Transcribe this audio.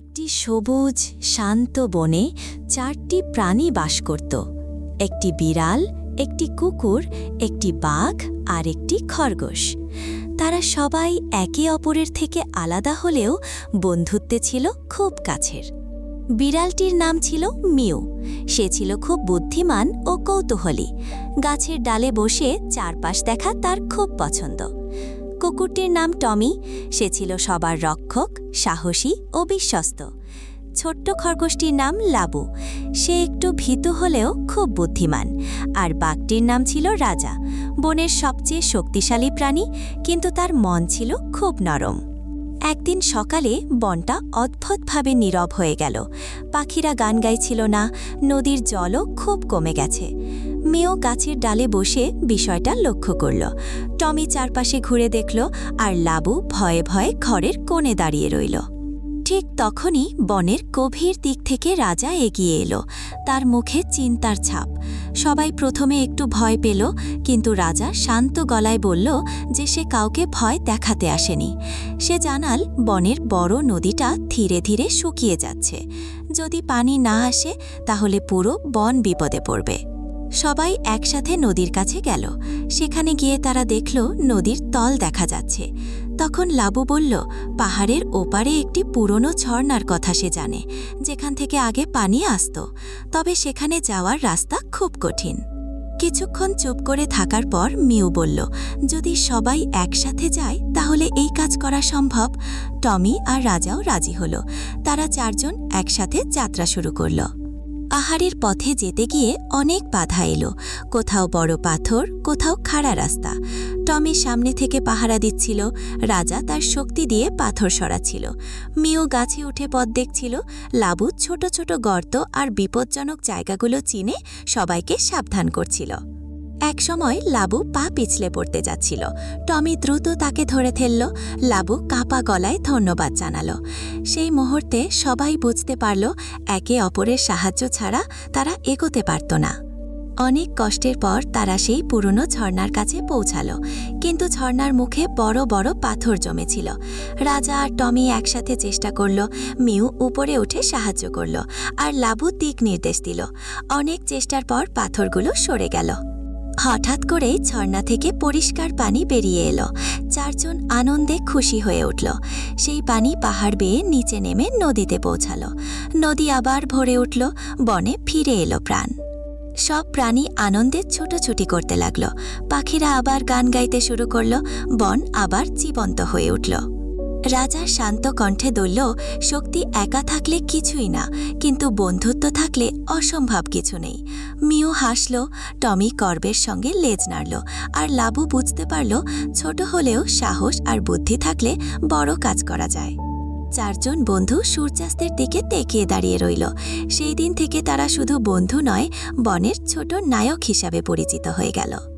একটি সবুজ, শান্ত বনে চারটি প্রাণী বাস করত। একটি বিড়াল, একটি কুকুর, একটি বাঘ আর একটি খরগোশ। তারা সবাই একে অপরের থেকে আলাদা হলেও বন্ধুত্বে ছিল খুব কাছের। বিড়ালটির নাম ছিল মিউ। সে ছিল খুব বুদ্ধিমান ও কৌতূহলী। গাছের ডালে বসে চারপাশ দেখা তার খুব পছন্দ। কুকুরটির নাম টমি। সে ছিল সবার রক্ষক, সাহসী ও বিশ্বস্ত। ছোট্ট খরগোশটির নাম লাবু। সে একটু ভীতু হলেও খুব বুদ্ধিমান। আর বাঘটির নাম ছিল রাজা। বনের সবচেয়ে শক্তিশালী প্রাণী, কিন্তু তার মন ছিল খুব নরম। একদিন সকালে বনটা অদ্ভুতভাবে নীরব হয়ে গেল। পাখিরা গান গাইছিল না, নদীর জলও খুব কমে গেছে। মেয়েও গাছের ডালে বসে বিষয়টা লক্ষ্য করল। টমি চারপাশে ঘুরে দেখল আর লাবু ভয়ে ভয়ে ঘরের কোণে দাঁড়িয়ে রইল। ঠিক তখনই বনের গভীর দিক থেকে রাজা এগিয়ে এলো, তার মুখে চিন্তার ছাপ। সবাই প্রথমে একটু ভয় পেল, কিন্তু রাজা শান্ত গলায় বলল যে সে কাউকে ভয় দেখাতে আসেনি। সে জানাল বনের বড় নদীটা ধীরে ধীরে শুকিয়ে যাচ্ছে। যদি পানি না আসে, তাহলে পুরো বন বিপদে পড়বে। সবাই একসাথে নদীর কাছে গেল। সেখানে গিয়ে তারা দেখল নদীর তল দেখা যাচ্ছে। তখন লাবু বলল, পাহাড়ের ওপারে একটি পুরনো ঝর্ণার কথা সে জানে। যেখান থেকে আগে পানি আসত। তবে সেখানে যাওয়ার রাস্তা খুব কঠিন। কিছুক্ষণ চুপ করে থাকার পর মিউ বলল, যদি সবাই একসাথে যায়, তাহলে এই কাজ করা সম্ভব। টমি আর রাজাও রাজি হল। তারা চারজন একসাথে যাত্রা শুরু করল। পাহাড়ের পথে যেতে গিয়ে অনেক বাধা এলো। কোথাও বড় পাথর, কোথাও খাড়া রাস্তা। টমি সামনে থেকে পাহারা দিচ্ছিল। রাজা তার শক্তি দিয়ে পাথর সরাচ্ছিল। মিও গাছে উঠে পথ দেখছিল। লাবু ছোট ছোট গর্ত আর বিপজ্জনক জায়গাগুলো চিনে সবাইকে সাবধান করছিল। একসময় লাবু পা পিছলে পড়তে যাচ্ছিল। টমি দ্রুত তাকে ধরে ফেলল। লাবু কাপা গলায় ধন্যবাদ জানালো। সেই মুহূর্তে সবাই বুঝতে পারল, একে অপরের সাহায্য ছাড়া তারা এগোতে পারত না। অনেক কষ্টের পর তারা সেই পুরনো ঝর্ণার কাছে পৌঁছালো। কিন্তু ঝর্ণার মুখে বড় বড় পাথর জমেছিল। রাজা আর টমি একসাথে চেষ্টা করল, মিউ উপরে উঠে সাহায্য করল, আর লাবু দিক নির্দেশ দিল। অনেক চেষ্টার পর পাথরগুলো সরে গেল। হঠাৎ করেই ঝর্ণা থেকে পরিষ্কার পানি বেরিয়ে এলো। চারজন আনন্দে খুশি হয়ে উঠল। সেই পানি পাহাড় বেয়ে নিচে নেমে নদীতে পৌঁছালো। নদী আবার ভরে উঠল, বনে ফিরে এলো প্রাণ। সব প্রাণী আনন্দে ছুটোছুটি করতে লাগল। পাখিরা আবার গান গাইতে শুরু করল, বন আবার জীবন্ত হয়ে উঠল। রাজা শান্ত কণ্ঠে দলল শক্তি একা থাকলে কিছুই না, কিন্তু বন্ধুত্ব থাকলে অসম্ভব কিছু নেই। মিও হাসল, টমি কর্বের সঙ্গে লেজ নাড়ল, আর লাবু বুঝতে পারল, ছোট হলেও সাহস আর বুদ্ধি থাকলে বড় কাজ করা যায়। চারজন বন্ধু সূর্যাস্তের দিকে তেকিয়ে দাঁড়িয়ে রইল। সেই দিন থেকে তারা শুধু বন্ধু নয়, বনের ছোট নায়ক হিসাবে পরিচিত হয়ে গেল।